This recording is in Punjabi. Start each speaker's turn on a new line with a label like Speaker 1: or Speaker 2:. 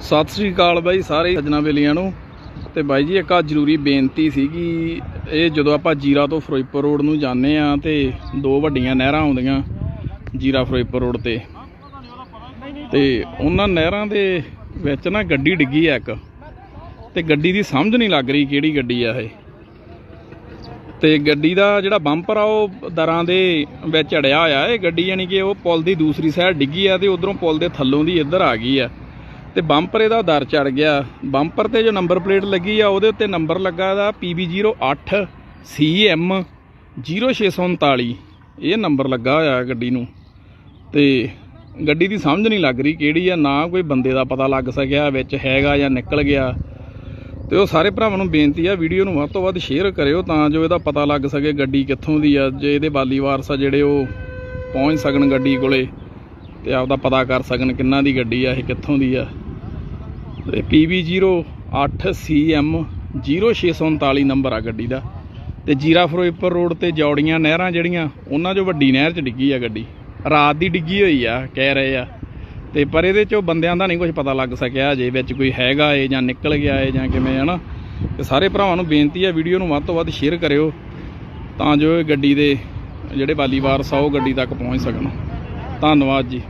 Speaker 1: ਸਤਿ ਸ੍ਰੀ ਅਕਾਲ ਬਾਈ ਸਾਰੇ ਸੱਜਣਾ ਬੇਲੀਆਂ ਨੂੰ। ਤੇ ਬਾਈ ਜੀ, ਇੱਕ ਆ ਜ਼ਰੂਰੀ ਬੇਨਤੀ ਸੀਗੀ, ਇਹ ਜਦੋਂ ਆਪਾਂ ਜੀਰਾ ਤੋਂ ਫਿਰੋਜ਼ਪੁਰ ਰੋਡ ਨੂੰ ਜਾਂਦੇ ਆ ਤੇ ਦੋ ਵੱਡੀਆਂ ਨਹਿਰਾਂ ਆਉਂਦੀਆਂ ਜੀਰਾ ਫਿਰੋਜ਼ਪੁਰ ਰੋਡ ਤੇ। ਤੇ ਉਹਨਾਂ ਨਹਿਰਾਂ ਦੇ ਵਿੱਚ ਨਾ ਗੱਡੀ ਡਿੱਗੀ ਆ ਇੱਕ, ਤੇ ਗੱਡੀ ਦੀ ਸਮਝ ਨਹੀਂ ਲੱਗ ਰਹੀ ਕਿਹੜੀ ਗੱਡੀ ਆ ਇਹ। ਤੇ ਗੱਡੀ ਦਾ ਜਿਹੜਾ ਬੰਪਰ ਆ, ਉਹ ਦਰਾਂ ਦੇ ਵਿੱਚ ਅੜਿਆ ਹੋਇਆ ਇਹ ਗੱਡੀ, ਯਾਨੀ ਕਿ ਉਹ ਪੁਲ ਦੀ ਦੂਸਰੀ ਸਾਈਡ ਡਿੱਗੀ ਆ ਤੇ ਉਧਰੋਂ ਪੁਲ ਦੇ ਥੱਲੋਂ ਦੀ ਇੱਧਰ ਆ ਗਈ ਆ। ਤੇ ਬੰਪਰ ਇਹਦਾ ਦਰ ਚੜ ਗਿਆ। ਬੰਪਰ ਤੇ ਜੋ ਨੰਬਰ ਪਲੇਟ ਲੱਗੀ ਆ, ਉਹਦੇ ਉੱਤੇ ਨੰਬਰ ਲੱਗਾ ਇਹਦਾ PB08 CM 0639 ਇਹ ਨੰਬਰ ਲੱਗਾ ਹੋਇਆ ਗੱਡੀ ਨੂੰ। ਤੇ ਗੱਡੀ ਦੀ ਸਮਝ ਨਹੀਂ ਲੱਗ ਰਹੀ ਕਿਹੜੀ ਆ, ਨਾ ਕੋਈ ਬੰਦੇ ਦਾ ਪਤਾ ਲੱਗ ਸਕਿਆ, ਵਿੱਚ ਹੈਗਾ ਜਾਂ ਨਿਕਲ ਗਿਆ। ਤੇ ਉਹ ਸਾਰੇ ਭਰਾਵਾਂ ਨੂੰ ਬੇਨਤੀ ਆ, ਵੀਡੀਓ ਨੂੰ ਵੱਧ ਤੋਂ ਵੱਧ ਸ਼ੇਅਰ ਕਰਿਓ ਤਾਂ ਜੋ ਇਹਦਾ ਪਤਾ ਲੱਗ ਸਕੇ ਗੱਡੀ ਕਿੱਥੋਂ ਦੀ ਆ, ਜੇ ਇਹਦੇ ਬਾਲੀ ਵਾਰਸ ਆ ਜਿਹੜੇ ਉਹ ਪਹੁੰਚ ਸਕਣ ਗੱਡੀ ਕੋਲੇ ਤੇ ਆਪਦਾ ਪਤਾ ਕਰ ਸਕਣ ਕਿੰਨਾ ਦੀ ਗੱਡੀ ਆ, ਇਹ ਕਿੱਥੋਂ ਦੀ ਆ। ਤੇ PB08CM 0639 ਨੰਬਰ ਆ ਗੱਡੀ ਦਾ। ਤੇ ਜੀਰਾ ਫਿਰੋਜ਼ਪੁਰ ਰੋਡ ਤੇ ਜੌੜੀਆਂ ਨਹਿਰਾਂ ਜਿਹੜੀਆਂ, ਉਹਨਾਂ 'ਚੋਂ ਵੱਡੀ ਨਹਿਰ 'ਚ ਡਿੱਗੀ ਆ ਗੱਡੀ। ਰਾਤ ਦੀ ਡਿੱਗੀ ਹੋਈ ਆ, ਕਹਿ ਰਹੇ ਆ। ਤੇ ਪਰ ਇਹਦੇ 'ਚੋਂ ਬੰਦਿਆਂ ਦਾ ਨਹੀਂ ਕੁਝ ਪਤਾ ਲੱਗ ਸਕਿਆ, ਜੇ ਵਿੱਚ ਕੋਈ ਹੈਗਾ ਏ ਜਾਂ ਨਿਕਲ ਗਿਆ ਏ ਜਾਂ ਕਿਵੇਂ, ਹਨਾ? ਤੇ ਸਾਰੇ ਭਰਾਵਾਂ ਨੂੰ ਬੇਨਤੀ ਆ, ਵੀਡੀਓ ਨੂੰ ਵੱਧ ਤੋਂ ਵੱਧ ਸ਼ੇਅਰ ਕਰਿਓ, ਤਾਂ ਜੋ ਇਹ ਗੱਡੀ ਦੇ ਜਿਹੜੇ ਬਾਲੀ ਵਾਰਸ ਆ ਗੱਡੀ ਤੱਕ ਪਹੁੰਚ ਸਕਣ। ਧੰਨਵਾਦ ਜੀ।